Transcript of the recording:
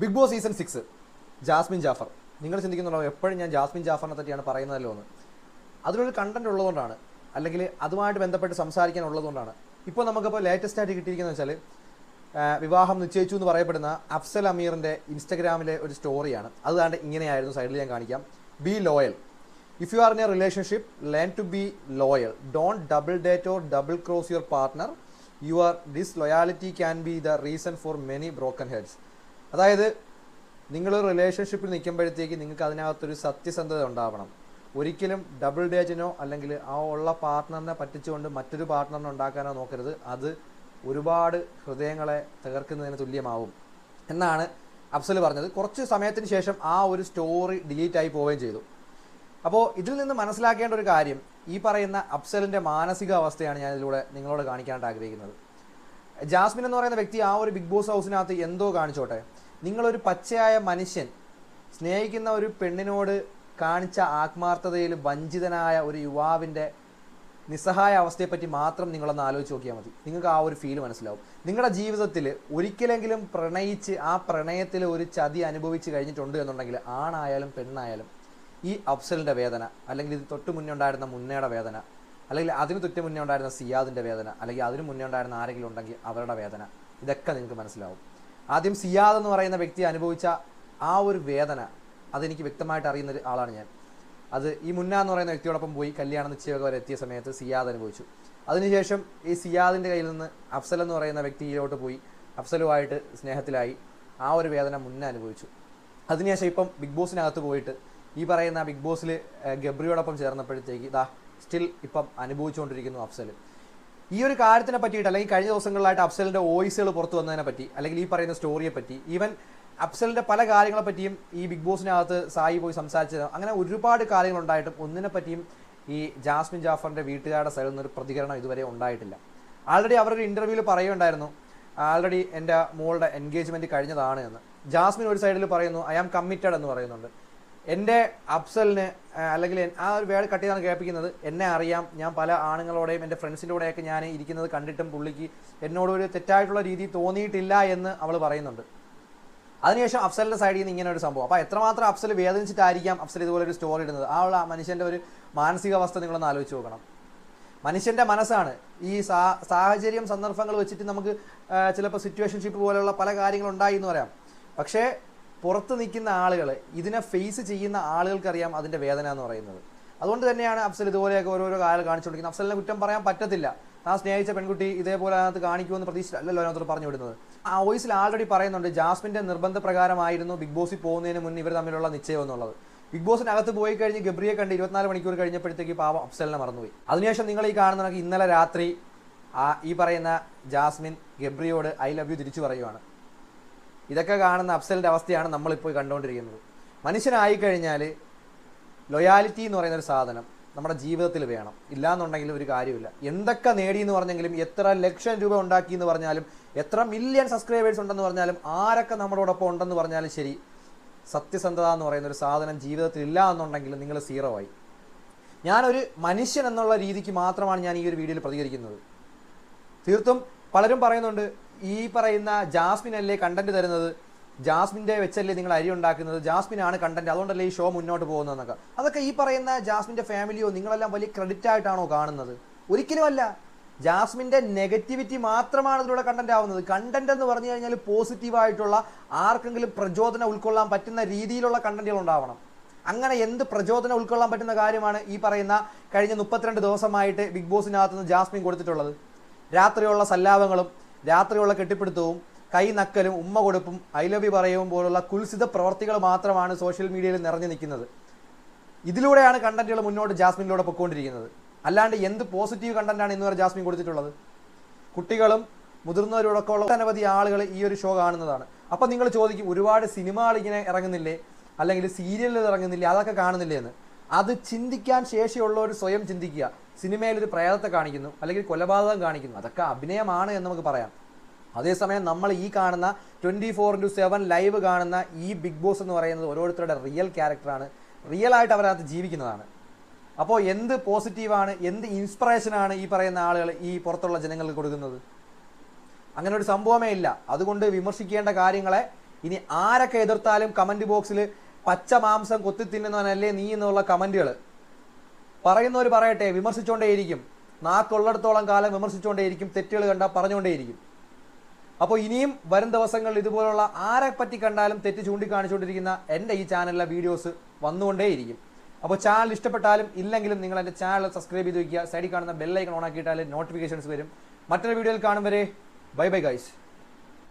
Bigg Boss season six Jasmine Jaffar. നിങ്ങൾ ചിന്തിക്കുന്നുണ്ടോ എപ്പോഴും ഞാൻ ജാസ്മിൻ ജാഫറിനെ പറ്റിയാണ് പറയുന്നതല്ലോ എന്ന്? അതിനൊരു കണ്ടന്റ് ഉള്ളതുകൊണ്ടാണ് അല്ലെങ്കിൽ അതുമായിട്ട് ബന്ധപ്പെട്ട് സംസാരിക്കാൻ ഉള്ളതുകൊണ്ടാണ്. ഇപ്പോൾ നമുക്കിപ്പോൾ ലേറ്റസ്റ്റ് ആയിട്ട് കിട്ടിയിരിക്കുന്നത് വെച്ചാൽ വിവാഹം നിശ്ചയിച്ചു എന്ന് പറയപ്പെടുന്ന അഫ്സൽ അമീറിന്റെ ഇൻസ്റ്റഗ്രാമിലെ ഒരു സ്റ്റോറിയാണ് അതുകൊണ്ട് ഇങ്ങനെയായിരുന്നു സൈഡിൽ ഞാൻ കാണിക്കാം. Be loyal if you are in a relationship learn to be loyal don't double date or double cross your partner your disloyalty can be the reason for many broken heads അതായത് നിങ്ങൾ റിലേഷൻഷിപ്പിൽ നിൽക്കുമ്പോഴത്തേക്ക് നിങ്ങൾക്ക് അതിനകത്തൊരു സത്യസന്ധത ഉണ്ടാവണം. ഒരിക്കലും ഡബിൾ ഡേറ്റിനോ അല്ലെങ്കിൽ ആ ഉള്ള പാർട്ട്ണറിനെ പറ്റിച്ചുകൊണ്ട് മറ്റൊരു പാർട്ട്ണറിനെ ഉണ്ടാക്കാനോ നോക്കരുത്. അത് ഒരുപാട് ഹൃദയങ്ങളെ തകർക്കുന്നതിന് തുല്യമാവും. എന്നാണ് അഫ്സൽ പറഞ്ഞത്. കുറച്ച് സമയത്തിന് ശേഷം ആ ഒരു സ്റ്റോറി ഡിലീറ്റ് ആയി പോവുകയും ചെയ്തു. അപ്പോൾ ഇതിൽ നിന്ന് മനസ്സിലാക്കേണ്ട ഒരു കാര്യം ഈ പറയുന്ന അഫ്സലിന്റെ മാനസികാവസ്ഥയാണ് ഞാൻ ഇതിലൂടെ നിങ്ങളോട് കാണിക്കാനായിട്ട് ആഗ്രഹിക്കുന്നത്. ജാസ്മിൻ എന്ന് പറയുന്ന വ്യക്തി ആ ഒരു ബിഗ് ബോസ് ഹൗസിനകത്ത് എന്തോ കാണിച്ചോട്ടെ. നിങ്ങളൊരു പച്ചയായ മനുഷ്യൻ സ്നേഹിക്കുന്ന ഒരു പെണ്ണിനോട് കാണിച്ച ആത്മാർത്ഥതയിൽ വഞ്ചിതനായ ഒരു യുവാവിന്റെ നിസ്സഹായ അവസ്ഥയെപ്പറ്റി മാത്രം നിങ്ങളൊന്ന് ആലോചിച്ച് നോക്കിയാൽ മതി. നിങ്ങൾക്ക് ആ ഒരു ഫീൽ മനസ്സിലാവും. നിങ്ങളുടെ ജീവിതത്തിൽ ഒരിക്കലെങ്കിലും പ്രണയിച്ച് ആ പ്രണയത്തിൽ ഒരു ചതി അനുഭവിച്ച് കഴിഞ്ഞിട്ടുണ്ട് എന്നുണ്ടെങ്കിൽ ആണായാലും പെണ്ണായാലും ഈ അഫ്സലിന്റെ വേദന അല്ലെങ്കിൽ ഇത് തൊട്ട് മുന്നേ ഉണ്ടായിരുന്ന മുന്നയുടെ വേദന അല്ലെങ്കിൽ അതിന് തൊട്ട് മുന്നേ ഉണ്ടായിരുന്ന സിയാദിന്റെ വേദന അല്ലെങ്കിൽ അതിന് മുന്നേ ഉണ്ടായിരുന്ന ആരെങ്കിലും ഉണ്ടെങ്കിൽ അവരുടെ വേദന ഇതൊക്കെ നിങ്ങൾക്ക് മനസ്സിലാവും. ആദ്യം സിയാദ് എന്ന് പറയുന്ന വ്യക്തി അനുഭവിച്ച ആ ഒരു വേദന അതെനിക്ക് വ്യക്തമായിട്ട് അറിയുന്ന ആളാണ് ഞാൻ. അത് ഈ മുന്ന എന്ന് പറയുന്ന വ്യക്തിയോടൊപ്പം പോയി കല്യാണ നിശ്ചയമൊക്കെ വരെ എത്തിയ സമയത്ത് സിയാദ് അനുഭവിച്ചു. അതിനുശേഷം ഈ സിയാദിന്റെ കയ്യിൽ നിന്ന് അഫ്സൽ എന്ന് പറയുന്ന വ്യക്തിയിലോട്ട് പോയി അഫ്സലുമായിട്ട് സ്നേഹത്തിലായി ആ ഒരു വേദന മുന്ന അനുഭവിച്ചു. അതിനുശേഷം ഇപ്പം ബിഗ് ബോസിനകത്ത് പോയിട്ട് ഈ പറയുന്ന ബിഗ് ബോസിൽ ഗബ്രിയോടൊപ്പം ചേർന്നപ്പോഴത്തേക്ക് ഇതാ സ്റ്റിൽ ഇപ്പം അനുഭവിച്ചുകൊണ്ടിരിക്കുന്നു അഫ്സൽ ഈ ഒരു കാര്യത്തിനെ പറ്റിയിട്ട് അല്ലെങ്കിൽ കഴിഞ്ഞ ദിവസങ്ങളിലായിട്ട് അഫ്സലിന്റെ വോയിസുകൾ പുറത്തു വന്നതിനെ പറ്റി അല്ലെങ്കിൽ ഈ പറയുന്ന സ്റ്റോറിയെ പറ്റി ഈവൻ അഫ്സലിന്റെ പല കാര്യങ്ങളെ പറ്റിയും ഈ ബിഗ് ബോസിനകത്ത് സായി പോയി സംസാരിച്ചത് അങ്ങനെ ഒരുപാട് കാര്യങ്ങൾ ഉണ്ടായിട്ടും ഒന്നിനെ പറ്റിയും ഈ ജാസ്മിൻ ജാഫറിന്റെ വീട്ടുകാരുടെ സൈഡിൽ നിന്നൊരു പ്രതികരണം ഇതുവരെ ഉണ്ടായിട്ടില്ല. ആൾറെഡി അവരൊരു ഇന്റർവ്യൂവിൽ പറയുണ്ടായിരുന്നു ആൾറെഡി എന്റെ മോളുടെ എൻഗേജ്മെന്റ് കഴിഞ്ഞതാണ് എന്ന്. ജാസ്മിൻ ഒരു സൈഡിൽ പറയുന്നു ഐ ആം കമ്മിറ്റഡ് എന്ന് പറയുന്നുണ്ട്. എന്റെ അഫ്സലിന് അല്ലെങ്കിൽ ആ ഒരു വേട് കട്ട് ചെയ്താണ് കേൾപ്പിക്കുന്നത്. എന്നെ അറിയാം. ഞാൻ പല ആണുങ്ങളോടെയും എന്റെ ഫ്രണ്ട്സിന്റെ കൂടെയൊക്കെ ഞാൻ ഇരിക്കുന്നത് കണ്ടിട്ടും പുള്ളിക്ക് എന്നോട് ഒരു തെറ്റായിട്ടുള്ള രീതി തോന്നിയിട്ടില്ല എന്ന് അവൾ പറയുന്നുണ്ട്. അതിനുശേഷം അഫ്സലിന്റെ സൈഡിൽ നിന്ന് ഇങ്ങനെ ഒരു സംഭവം. അപ്പോൾ എത്രമാത്രം അഫ്സൽ വേദനിച്ചിട്ടായിരിക്കാം അഫ്സൽ ഇതുപോലെ ഒരു സ്റ്റോറി ഇടുന്നത്? ആ ഉള്ള മനുഷ്യന്റെ ഒരു മാനസികാവസ്ഥ നിങ്ങളൊന്ന് ആലോചിച്ച് നോക്കണം. മനുഷ്യന്റെ മനസ്സാണ്. ഈ സാ സാഹചര്യം സന്ദർഭങ്ങൾ വെച്ചിട്ട് നമുക്ക് ചിലപ്പോൾ സിറ്റുവേഷൻഷിപ്പ് പോലെയുള്ള പല കാര്യങ്ങളുണ്ടായി എന്ന് പറയാം. പക്ഷേ പുറത്ത് നിൽക്കുന്ന ആളുകൾ ഇതിനെ ഫേസ് ചെയ്യുന്ന ആളുകൾക്കറിയാം അതിന്റെ വേദന എന്ന് പറയുന്നത്. അതുകൊണ്ട് തന്നെയാണ് അഫ്സൽ ഇതുപോലെയൊക്കെ ഓരോരോ കാലം കാണിച്ചുകൊണ്ടിരിക്കുന്നത് അഫ്സലിനെ കുറ്റം പറയാൻ പറ്റത്തില്ല. താൻ സ്നേഹിച്ച പെൺകുട്ടി ഇതേപോലെ അതിനകത്ത് കാണിക്കുമെന്ന് പ്രതീക്ഷിച്ചല്ലോ അതിനകത്ത് പറഞ്ഞു വിടുന്നത്. ആ വോയിസിൽ ആൾറെഡി പറയുന്നുണ്ട് ജാസ്മിന്റെ നിർബന്ധ പ്രകാരമായിരുന്നു ബിഗ് ബോസിൽ പോകുന്നതിന് മുന്നേ ഇവർ തമ്മിലുള്ള നിശ്ചയം എന്നുള്ളത്. ബിഗ് ബോസിനകത്ത് പോയി കഴിഞ്ഞ് ഗബ്രിയെ കണ്ട് ഇരുപത്തിനാല് മണിക്കൂർ കഴിഞ്ഞപ്പോഴത്തേക്ക് പാവം അഫ്സലിനെ മറന്നുപോയി. അതിനുശേഷം നിങ്ങൾ ഈ കാണുന്ന ഇന്നലെ രാത്രി ഈ പറയുന്ന ജാസ്മിൻ ഗബ്രിയോട് ഐ ലവ് യു തിരിച്ചു പറയുവാണ്. ഇതൊക്കെ കാണുന്ന അഫ്സലിന്റെ അവസ്ഥയാണ് നമ്മളിപ്പോൾ കണ്ടുകൊണ്ടിരിക്കുന്നത്. മനുഷ്യനായി കഴിഞ്ഞാൽ ലൊയാലിറ്റി എന്ന് പറയുന്ന ഒരു സാധനം നമ്മുടെ ജീവിതത്തിൽ വേണം. ഇല്ലാന്നുണ്ടെങ്കിൽ ഒരു കാര്യമില്ല. എന്തൊക്കെ നേടി എന്ന് പറഞ്ഞെങ്കിലും എത്ര ലക്ഷം രൂപ ഉണ്ടാക്കി എന്ന് പറഞ്ഞാലും എത്ര മില്യൺ സബ്സ്ക്രൈബേഴ്സ് ഉണ്ടെന്ന് പറഞ്ഞാലും ആരൊക്കെ നമ്മളോടൊപ്പം ഉണ്ടെന്ന് പറഞ്ഞാലും ശരി സത്യസന്ധത എന്ന് പറയുന്ന ഒരു സാധനം ജീവിതത്തിൽ ഇല്ല എന്നുണ്ടെങ്കിൽ നിങ്ങൾ സീറോ ആയി. ഞാനൊരു മനുഷ്യൻ എന്നുള്ള രീതിക്ക് മാത്രമാണ് ഞാൻ ഈ ഒരു വീഡിയോയിൽ പ്രതികരിക്കുന്നത്. തീർത്തും പലരും പറയുന്നുണ്ട് ഈ പറയുന്ന ജാസ്മിൻ അല്ലേ കണ്ടന്റ് തരുന്നത്? ജാസ്മിന്റെ വെച്ചല്ലേ നിങ്ങൾ അരി ഉണ്ടാക്കുന്നത്? ജാസ്മിൻ ആണ് കണ്ടന്റ് അതുകൊണ്ടല്ലേ ഈ ഷോ മുന്നോട്ട് പോകുന്നതെന്നൊക്കെ. അതൊക്കെ ഈ പറയുന്ന ജാസ്മിന്റെ ഫാമിലിയോ നിങ്ങളെല്ലാം വലിയ ക്രെഡിറ്റ് ആയിട്ടാണോ കാണുന്നത്? ഒരിക്കലും അല്ല. ജാസ്മിന്റെ നെഗറ്റിവിറ്റി മാത്രമാണ് ഇതിലൂടെ കണ്ടന്റ് ആവുന്നത്. കണ്ടന്റ് എന്ന് പറഞ്ഞു കഴിഞ്ഞാൽ പോസിറ്റീവ് ആയിട്ടുള്ള ആർക്കെങ്കിലും പ്രചോദനം ഉൾക്കൊള്ളാൻ പറ്റുന്ന രീതിയിലുള്ള കണ്ടന്റുകൾ ഉണ്ടാവണം. അങ്ങനെ എന്ത് പ്രചോദനം ഉൾക്കൊള്ളാൻ പറ്റുന്ന കാര്യമാണ് ഈ പറയുന്ന കഴിഞ്ഞ മുപ്പത്തിരണ്ട് ദിവസമായിട്ട് ബിഗ് ബോസിനകത്ത് നിന്ന് ജാസ്മിൻ കൊടുത്തിട്ടുള്ളത്. രാത്രിയുള്ള സല്ലാപങ്ങളും രാത്രിയുള്ള കെട്ടിപ്പിടുത്തവും കൈ നക്കലും ഉമ്മ കൊടുപ്പും ഐ ലവ് യു പറയവും പോലുള്ള കുൽസിത പ്രവർത്തികൾ മാത്രമാണ് സോഷ്യൽ മീഡിയയിൽ നിറഞ്ഞു നിൽക്കുന്നത്. ഇതിലൂടെയാണ് കണ്ടന്റുകൾ മുന്നോട്ട് ജാസ്മിനിലൂടെ പൊയ്ക്കൊണ്ടിരിക്കുന്നത്. അല്ലാണ്ട് എന്ത് പോസിറ്റീവ് കണ്ടന്റാണ് ഇന്ന് വരെ ജാസ്മിൻ കൊടുത്തിട്ടുള്ളത്? കുട്ടികളും മുതിർന്നവരോടൊക്കെയുള്ള അനവധി ആളുകൾ ഈ ഒരു ഷോ കാണുന്നതാണ്. അപ്പം നിങ്ങൾ ചോദിക്കും ഒരുപാട് സിനിമകൾ ഇങ്ങനെ ഇറങ്ങുന്നില്ലേ? അല്ലെങ്കിൽ സീരിയലുകൾ ഇറങ്ങുന്നില്ലേ? അതൊക്കെ കാണുന്നില്ലേ എന്ന്. അത് ചിന്തിക്കാൻ ശേഷിയുള്ളവർ സ്വയം ചിന്തിക്കുക. സിനിമയിൽ ഒരു പ്രേതത്തെ കാണിക്കുന്നു അല്ലെങ്കിൽ കൊലപാതകം കാണിക്കുന്നു. അതൊക്കെ അഭിനയമാണ് എന്ന് നമുക്ക് പറയാം. അതേസമയം നമ്മൾ ഈ കാണുന്ന twenty four into seven live കാണുന്ന ഈ ബിഗ് ബോസ് എന്ന് പറയുന്നത് ഓരോരുത്തരുടെ റിയൽ ക്യാരക്ടറാണ് റിയൽ ആയിട്ട് അവരകത്ത് ജീവിക്കുന്നതാണ്. അപ്പോൾ എന്ത് പോസിറ്റീവാണ് എന്ത് ഇൻസ്പിറേഷനാണ് ഈ പറയുന്ന ആളുകൾ ഈ പുറത്തുള്ള ജനങ്ങൾക്ക് കൊടുക്കുന്നത്? അങ്ങനെ ഒരു സംഭവമേ ഇല്ല. അതുകൊണ്ട് വിമർശിക്കേണ്ട കാര്യങ്ങളെ ഇനി ആരൊക്കെ എതിർത്താലും കമന്റ് ബോക്സിൽ പച്ച മാംസം കൊത്തി തിന്നുന്നവനല്ലേ നീ എന്നുള്ള കമന്റുകൾ പറയുന്നവർ പറയട്ടെ വിമർശിച്ചുകൊണ്ടേയിരിക്കും നാക്കുള്ളിടത്തോളം കാലം വിമർശിച്ചുകൊണ്ടേയിരിക്കും തെറ്റുകൾ കണ്ടാൽ പറഞ്ഞുകൊണ്ടേയിരിക്കും അപ്പോൾ ഇനിയും വരും ദിവസങ്ങളിൽ ഇതുപോലുള്ള ആരെ പറ്റി കണ്ടാലും തെറ്റ് ചൂണ്ടിക്കാണിച്ചുകൊണ്ടിരിക്കുന്ന എന്റെ ഈ ചാനലിലെ വീഡിയോസ് വന്നുകൊണ്ടേയിരിക്കും. അപ്പോൾ ചാനൽ ഇഷ്ടപ്പെട്ടാലും ഇല്ലെങ്കിലും നിങ്ങൾ എന്റെ ചാനൽ സബ്സ്ക്രൈബ് ചെയ്ത് വയ്ക്കുക സൈഡിൽ കാണുന്ന ബെല്ലൈക്കൺ ഓൺ ആക്കിയിട്ടാൽ നോട്ടിഫിക്കേഷൻസ് വരും. മറ്റൊരു വീഡിയോയിൽ കാണും വരെ. Bye bye guys.